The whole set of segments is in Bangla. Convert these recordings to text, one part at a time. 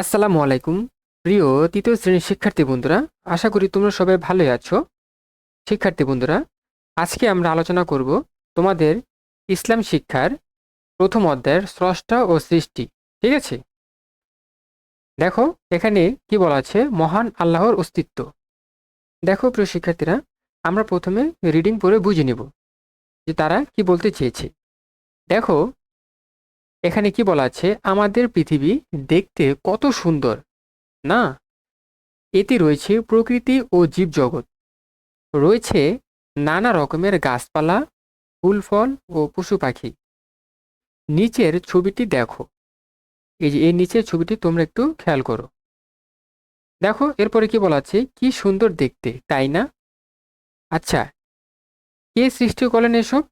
আসসালামু আলাইকুম। প্রিয় তৃতীয় শ্রেণির শিক্ষার্থী বন্ধুরা, আশা করি তোমরা সবাই ভালোই আছো। শিক্ষার্থী বন্ধুরা, আজকে আমরা আলোচনা করব তোমাদের ইসলাম শিক্ষার প্রথম অধ্যায়ের স্রষ্টা ও সৃষ্টি, ঠিক আছে? দেখো, এখানে কি বলা আছে? মহান আল্লাহর অস্তিত্ব। দেখো, প্রিয় শিক্ষার্থীরা, আমরা প্রথমে রিডিং পড়ে বুঝে নিব যে তারা কি বলতে চেয়েছে। দেখো এখানে কি বলা আছে? আমাদের পৃথিবী দেখতে কত সুন্দর। না, এতে রয়েছে প্রকৃতি ও জীবজগৎ। রয়েছে নানা রকমের গাছপালা ফুল ফল ও পশু পাখি নিচের ছবিটি দেখো। এই যে, এই নিচের ছবিটি তোমরা একটু খেয়াল করো। দেখো, এরপরে কি বলা আছে? কি সুন্দর দেখতে, তাই না? আচ্ছা কে সৃষ্টি করলেন এসব?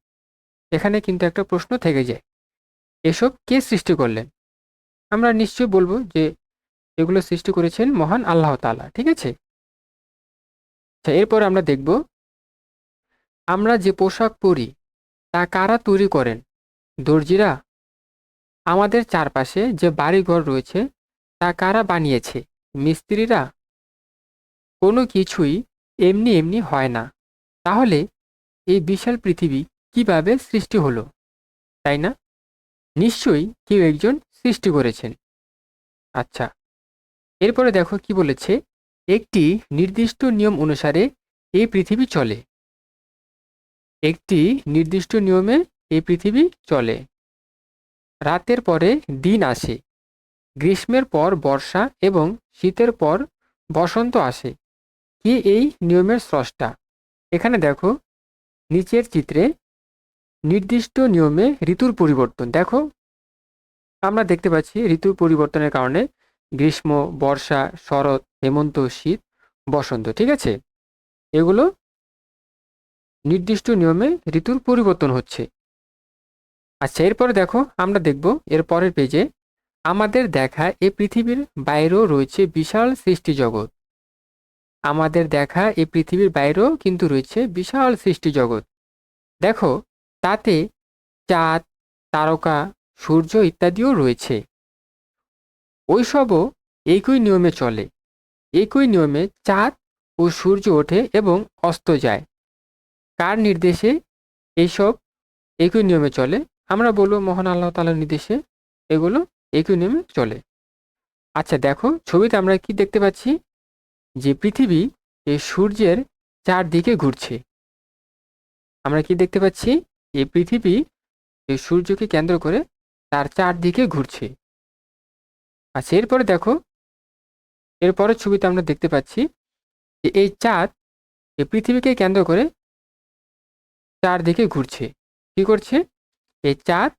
এখানে কিন্তু একটা প্রশ্ন থেকে যায়। এসব কে সৃষ্টি করলেন? আমরা নিশ্চয়ই বলব যে এগুলো সৃষ্টি করেছেন মহান আল্লাহ তাআলা, ঠিক আছে? আচ্ছা এরপর আমরা দেখব, আমরা যে পোশাক পরি, তা কারা তৈরি করেন? দর্জিরা, আমাদের চারপাশে যে বাড়িঘর রয়েছে, তা কারা বানিয়েছে? মিস্ত্রিরা? কোনো কিছুই এমনি এমনি হয় না। তাহলে এই বিশাল পৃথিবী কীভাবে সৃষ্টি হলো? তাই না? নিশ্চয়ই কেউ একজন সৃষ্টি করেছেন। আচ্ছা এরপরে দেখো কি বলেছে, একটি নির্দিষ্ট নিয়ম অনুসারে এই পৃথিবী চলে। একটি নির্দিষ্ট নিয়মে এই পৃথিবী চলে। রাতের পরে দিন আসে, গ্রীষ্মের পর বর্ষা এবং শীতের পর বসন্ত আসে। কি এই নিয়মের স্রষ্টা? এখানে দেখো, নিচের চিত্রে নির্দিষ্ট নিয়মে ঋতুর পরিবর্তন। দেখো, আমরা দেখতে পাচ্ছি ঋতুর পরিবর্তনের কারণে গ্রীষ্ম, বর্ষা, শরৎ, হেমন্ত, শীত, বসন্ত, ঠিক আছে? এগুলো নির্দিষ্ট নিয়মে ঋতুর পরিবর্তন হচ্ছে। আচ্ছা এরপরে দেখো, আমরা দেখব এর পরের পেজে, আমাদের দেখা এ পৃথিবীর বাইরেও রয়েছে বিশাল সৃষ্টি জগৎ। আমাদের দেখা এ পৃথিবীর বাইরেও কিন্তু রয়েছে বিশাল সৃষ্টি জগৎ। দেখো তাতে চাঁদ, তারকা, সূর্য ইত্যাদিও রয়েছে। ওইসবও একই নিয়মে চলে। একই নিয়মে চাঁদ ও সূর্য ওঠে এবং অস্ত যায়। কার নির্দেশে এইসব একই নিয়মে চলে? আমরা বলব মহান আল্লাহ তালার নির্দেশে এগুলো একই নিয়মে চলে। আচ্ছা দেখো, ছবিতে আমরা কি দেখতে পাচ্ছি? যে পৃথিবী এই সূর্যের চারদিকে ঘুরছে। আমরা কি দেখতে পাচ্ছি? এই পৃথিবী এই সূর্যকে কেন্দ্র করে তার চারদিকে ঘুরছে। আচ্ছা এরপরে দেখো, এরপরের ছবিতে আমরা দেখতে পাচ্ছি যে এই চাঁদ এই পৃথিবীকে কেন্দ্র করে চারদিকে ঘুরছে। কি করছে? এই চাঁদ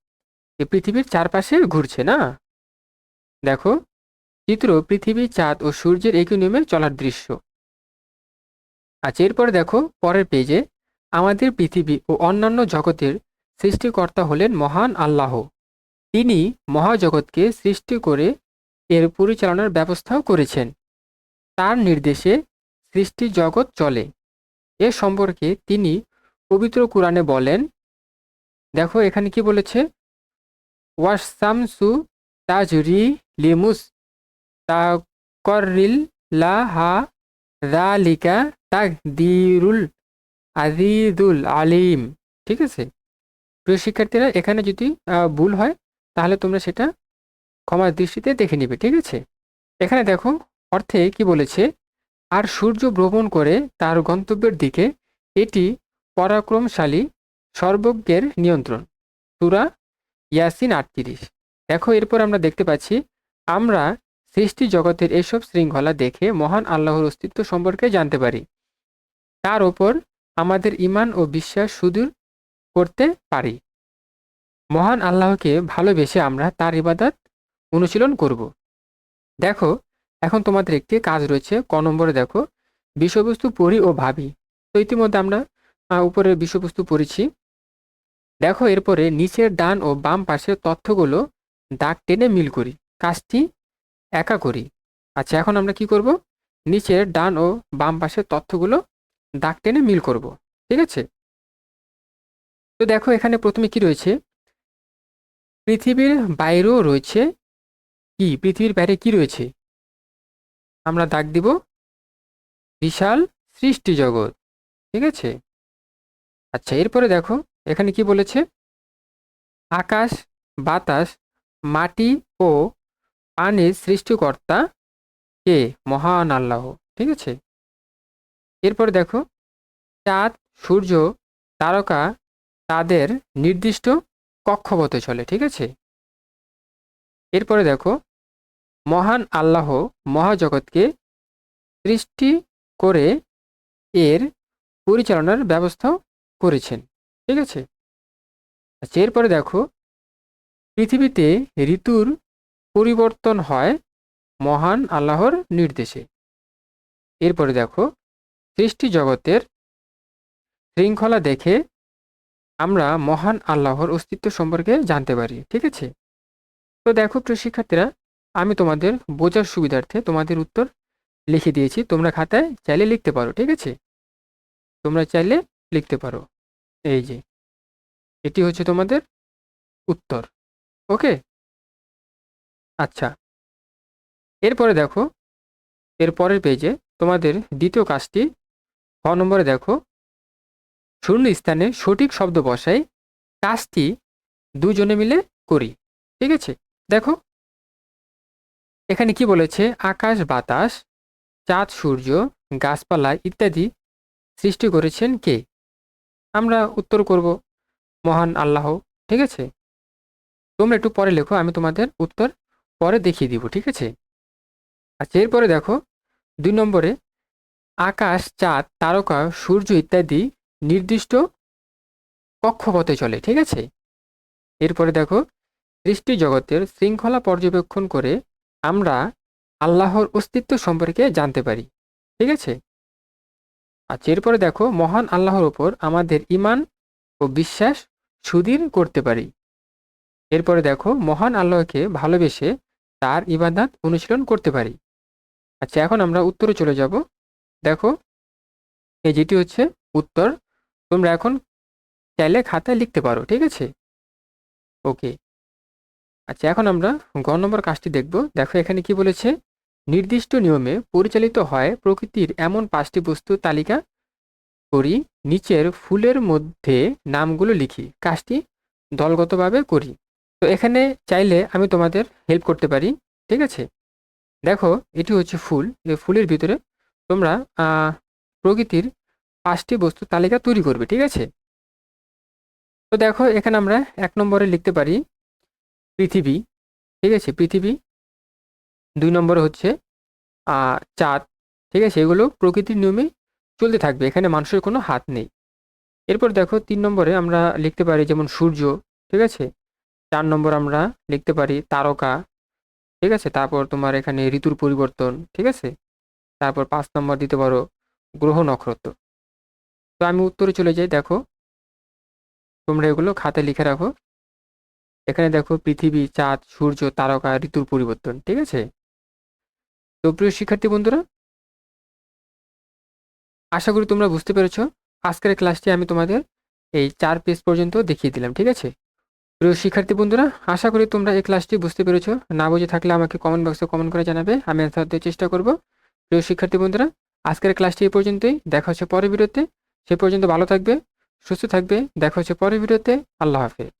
এই পৃথিবীর চারপাশে ঘুরছে না? দেখো, চিত্র পৃথিবী, চাঁদ ও সূর্যের একই নিয়মে চলার দৃশ্য। আচ্ছা এরপরে দেখো, পরের পেজে আমাদের পৃথিবী ও অন্যান্য জগতের সৃষ্টিকর্তা হলেন মহান আল্লাহ। তিনি মহাজগৎকে সৃষ্টি করে এর পরিচালনার ব্যবস্থাও করেছেন। তার নির্দেশে সৃষ্টি জগৎ চলে। এ সম্পর্কে তিনি পবিত্র কোরআনে বলেন, দেখো এখানে কি বলেছে? ওয়াসামসু তাজরি লিমুস তা কররিল লা হা রা লিকা রালিকা তাকদিরুল আজিদুল আলিম, ঠিক আছে? প্রিয় শিক্ষার্থীরা, এখানে যদি ভুল হয়, তাহলে তোমরা সেটা ক্ষমার দৃষ্টিতে দেখে নিবে, ঠিক আছে? এখানে দেখো, অর্থে কি বলেছে? আর সূর্য ভ্রমণ করে তার গন্তব্যের দিকে এটি পরাক্রমশালী সর্বজ্ঞের নিয়ন্ত্রণ। সুরা ইয়াসিন আটত্রিশ। দেখো, এরপর আমরা দেখতে পাচ্ছি, আমরা সৃষ্টি জগতের এসব শৃঙ্খলা দেখে মহান আল্লাহর অস্তিত্ব সম্পর্কে জানতে পারি। তার ওপর আমাদের ইমান ও বিশ্বাস সুদূর করতে পারি। মহান আল্লাহকে ভালোবেসে আমরা তার ইবাদত অনুশীলন করব। দেখো এখন তোমাদের একটি কাজ রয়েছে। ক নম্বরে দেখো বিষয়বস্তু পড়ি ও ভাবি। তো ইতিমধ্যে আমরা আহ, উপরের বিষয়বস্তু পড়েছি। দেখো এরপরে নিচের ডান ও বাম পাশের তথ্যগুলো দাগ টেনে মিল করি কাজটি একা করি। আচ্ছা এখন আমরা কি করব? নিচের ডান ও বাম পাশের তথ্যগুলো দাগ টেনে মিল করব, ঠিক আছে? তো দেখো এখানে প্রথমে কি রয়েছে? পৃথিবীর বাইরেও রয়েছে কি? পৃথিবীর বাইরে কি রয়েছে? আমরা দাগ দিব বিশাল সৃষ্টি জগৎ, ঠিক আছে? আচ্ছা এরপরে দেখো, এখানে কি বলেছে? আকাশ, বাতাস, মাটি ও পানির সৃষ্টিকর্তা কে? মহান আল্লাহ, ঠিক আছে? এরপরে দেখো, চাঁদ, সূর্য, তারকা তাদের নির্দিষ্ট কক্ষপথে চলে, ঠিক আছে? এরপরে দেখো, মহান আল্লাহ মহাজগৎকে সৃষ্টি করে এর পরিচালনার ব্যবস্থাও করেছেন, ঠিক আছে? আচ্ছা এরপরে দেখো, পৃথিবীতে ঋতুর পরিবর্তন হয় মহান আল্লাহর নির্দেশে। এরপরে দেখো সৃষ্টি জগতের শৃঙ্খলা দেখে আমরা মহান আল্লাহর অস্তিত্ব সম্পর্কে জানতে পারি, ঠিক আছে? তো দেখো প্রিয় শিক্ষার্থীরা, আমি তোমাদের বোঝার সুবিধার্থে তোমাদের উত্তর লিখে দিয়েছি। তোমরা খাতায় চাইলে লিখতে পারো, ঠিক আছে? তোমরা চাইলে লিখতে পারো। এই যে, এটি হচ্ছে তোমাদের উত্তর, ওকে? আচ্ছা এরপরে দেখো, এর পরের পেজে তোমাদের দ্বিতীয় কাজটি খ নম্বরে দেখো। শূন্য স্থানে সঠিক শব্দ বসাই, কাজটি দুজনে মিলে করি, ঠিক আছে? দেখো। এখানে কি বলেছে? আকাশ, বাতাস, চাঁদ, সূর্য, গাছপালা ইত্যাদি সৃষ্টি করেছেন কে? আমরা উত্তর করব, মহান আল্লাহ, ঠিক আছে? তোমরা একটু পরে লেখো, আমি তোমাদের উত্তর পরে দেখিয়ে দিব, ঠিক আছে? আচ্ছা এরপরে দেখো, দুই নম্বরে আকাশ, চাঁদ, তারকা, সূর্য ইত্যাদি নির্দিষ্ট কক্ষপথে চলে, ঠিক আছে? এরপরে দেখো, সৃষ্টি জগতের শৃঙ্খলা পর্যবেক্ষণ করে আমরা আল্লাহর অস্তিত্ব সম্পর্কে জানতে পারি, ঠিক আছে? আচ্ছা এরপরে দেখো, মহান আল্লাহর ওপর আমাদের ইমান ও বিশ্বাস সুদৃঢ় করতে পারি। এরপরে দেখো, মহান আল্লাহকে ভালোবেসে তার ইবাদাত অনুশীলন করতে পারি। আচ্ছা এখন আমরা উত্তরে চলে যাব। দেখো, এই যেটি হচ্ছে উত্তর, তোমরা এখন চাইলে খাতায় লিখতে পারো, ঠিক আছে? ওকে। আচ্ছা এখন আমরা গ নম্বর কাজটি দেখব। দেখো, এখানে কি বলেছে? নির্দিষ্ট নিয়মে পরিচালিত হয় প্রকৃতির এমন পাঁচটি বস্তু তালিকা করি, নিচের ফুলের মধ্যে নামগুলো লিখি, কাজটি দলগতভাবে করি। তো এখানে চাইলে আমি তোমাদের হেল্প করতে পারি, ঠিক আছে? দেখো, এটি হচ্ছে ফুল, এই ফুলের ভিতরে তোমরা প্রকৃতির পাঁচটি বস্তু তালিকা তৈরি করবে, ঠিক আছে? তো দেখো, এখানে আমরা এক নম্বরে লিখতে পারি পৃথিবী, ঠিক আছে? পৃথিবী, দুই নম্বরে হচ্ছে চাঁদ, ঠিক আছে? এগুলো প্রকৃতির নিয়মে চলতে থাকবে, এখানে মানুষের কোনো হাত নেই। এরপর দেখো, তিন নম্বরে আমরা লিখতে পারি যেমন সূর্য, ঠিক আছে? চার নম্বর আমরা লিখতে পারি তারকা, ঠিক আছে? তারপর তোমার এখানে ঋতুর পরিবর্তন, ঠিক আছে? তারপর পাঁচ নম্বর দিতে পারো গ্রহ নক্ষত্র। তো আমি উত্তরে চলে যাই, দেখো। তোমরা এগুলো খাতায় লিখে রাখো। এখানে দেখো, পৃথিবী, চাঁদ, সূর্য, তারকা, ঋতুর পরিবর্তন, ঠিক আছে? তো প্রিয় শিক্ষার্থী বন্ধুরা, আশা করি তোমরা বুঝতে পেরেছ। আজকের ক্লাসটি আমি তোমাদের এই চার পেজ পর্যন্ত দেখিয়ে দিলাম, ঠিক আছে? প্রিয় শিক্ষার্থী বন্ধুরা, আশা করি তোমরা এই ক্লাসটি বুঝতে পেরেছ। না বুঝে থাকলে আমাকে কমেন্ট বক্সে কমেন্ট করে জানাবে, আমি অ্যান্সার দেওয়ার চেষ্টা করব। প্রিয় শিক্ষার্থী বন্ধুরা, আজকের ক্লাসটি এই পর্যন্তই। দেখা হচ্ছে পরের ভিডিওতে। সে পর্যন্ত ভালো থাকবে, সুস্থ থাকবে। দেখা হচ্ছে পরের ভিডিওতে। আল্লাহ হাফেজ।